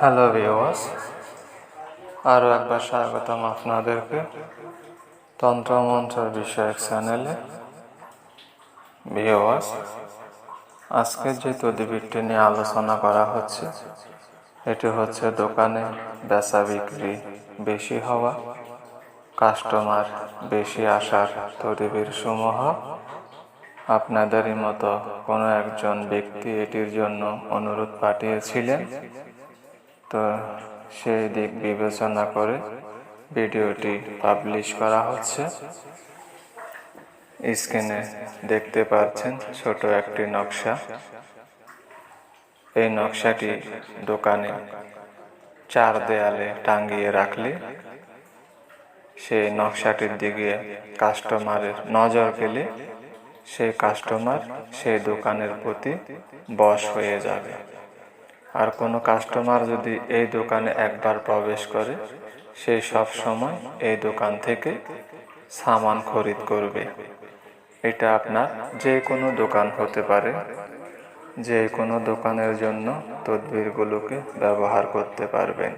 Hello ভিওয়াস আরও একবার স্বাগতম আপনাদেরকে তন্ত্রমন্ত্র বিষয়ক চ্যানেলে। ভিওয়াস আজকে যে তদবিরটি নিয়ে আলোচনা করা হচ্ছে, এটি হচ্ছে দোকানে বেচা বিক্রি বেশি হওয়া, কাস্টমার বেশি আসার তদিবির সমূহ। আপনাদেরই মতো কোনো একজন ব্যক্তি এটির জন্য অনুরোধ পাঠিয়েছিলেন। তো সেই দিক বিবেচনা করে ভিডিওটি পাবলিশ করা হচ্ছে। স্ক্রিনে দেখতে পাচ্ছেন ছোট একটি নকশা। এই নকশাটি দোকানে চার দেয়ালে টাঙ্গিয়ে রাখলে সেই নকশাটির দিকে কাস্টমারের নজর গেলে সেই কাস্টমার সেই দোকানের প্রতি বশ হয়ে যাবে। আর কোনো কাস্টমার যদি এই দোকানে একবার প্রবেশ করে, সে সব সময় এই দোকান থেকে সামান খরিদ করবে। এটা আপনার যে কোনো দোকান হতে পারে, যে কোনো দোকানের জন্য তদবিরগুলোকে ব্যবহার করতে পারবেন।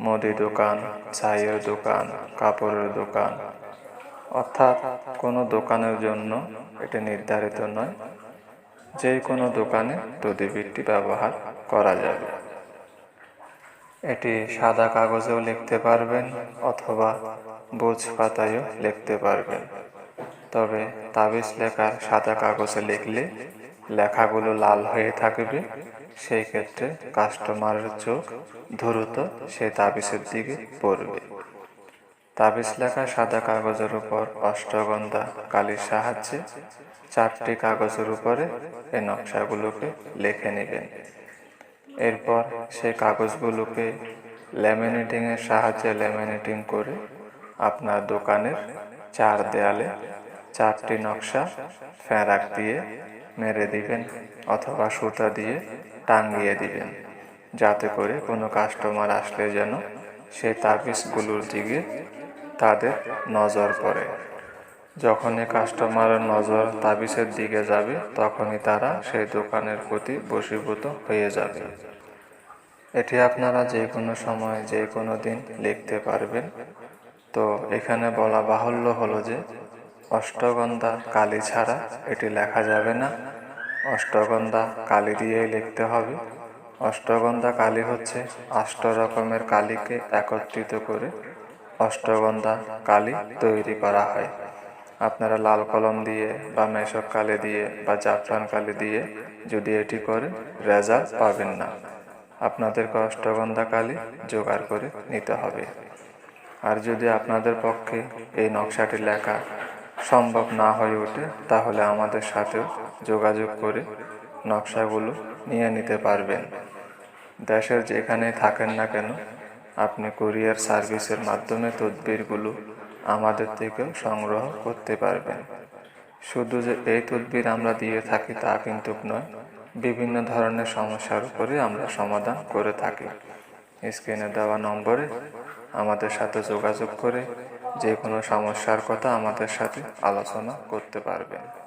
মুদি দোকান, চায়ের দোকান, কাপড়ের দোকান, অর্থাৎ কোনো দোকানের জন্য এটা নির্ধারিত নয়। যে কোনো দোকানে তদবিরটি ব্যবহার করা যাবে। এটি সাদা কাগজেও লিখতে পারবেন অথবা বোঝ পাতায়ও লিখতে পারবেন। তবে তাবিজ লেখার সাদা কাগজে লিখলে লেখাগুলো লাল হয়ে থাকবে। সেই ক্ষেত্রে কাস্টমারের চোখ দ্রুত সেই তাবিজের দিকে পড়বে। তাবিজ লেখা সাদা কাগজের উপর অষ্টগন্ধা কালির সাহায্যে চারটি কাগজের উপরে এই নকশাগুলোকে লিখে নেবেন। এরপর সেই কাগজগুলোকে ল্যামিনেটিংয়ের সাহায্যে ল্যামিনেটিং করে আপনার দোকানের চার দেয়ালে চারটি নকশা ফেরাক দিয়ে মেরে দিবেন অথবা সুতা দিয়ে টাঙ্গিয়ে দিবেন, যাতে করে কোনো কাস্টমার আসলে যেন সেই তাবিজগুলোর দিকে তাদের নজর পড়ে। যখনই কাস্টমারের নজর তাবিজের দিকে যাবে, তখনই তারা সেই দোকানের প্রতি বশীভূত হয়ে যাবে। এটি আপনারা যে কোনো সময় যে কোনো দিন লিখতে পারবেন। তো এখানে বলা বাহুল্য হলো যে, অষ্টগন্ধা কালি ছাড়া এটি লেখা যাবে না। অষ্টগন্ধা কালি দিয়েই লিখতে হবে। অষ্টগন্ধা কালি হচ্ছে আষ্ট রকমের কালিকে একত্রিত করে অষ্টগন্ধা কালি তৈরি করা হয়। আপনারা লাল কলম দিয়ে বা মেশক কালি দিয়ে বা জাফরান কালি দিয়ে যদি এটি করে, রেজাল্ট পাবেন না। আপনাদেরকে অষ্টগন্ধা কালি জোগাড় করে নিতে হবে। আর যদি আপনাদের পক্ষে এই নকশাটি লেখা সম্ভব না হয়ে ওঠে, তাহলে আমাদের সাথেও যোগাযোগ করে নকশাগুলো নিয়ে নিতে পারবেন। দেশের যেখানে থাকেন না কেন আপনি কুরিয়ার সার্ভিসের মাধ্যমে তদবিরগুলো আমাদের থেকেও সংগ্রহ করতে পারবেন। শুধু যে এই তদবির আমরা দিয়ে থাকি তা কিন্তু নয়, বিভিন্ন ধরনের সমস্যার উপরে আমরা সমাধান করে থাকি। স্ক্রিনে দেওয়া নম্বরে আমাদের সাথে যোগাযোগ করে যে কোনো সমস্যার কথা আমাদের সাথে আলোচনা করতে পারবেন।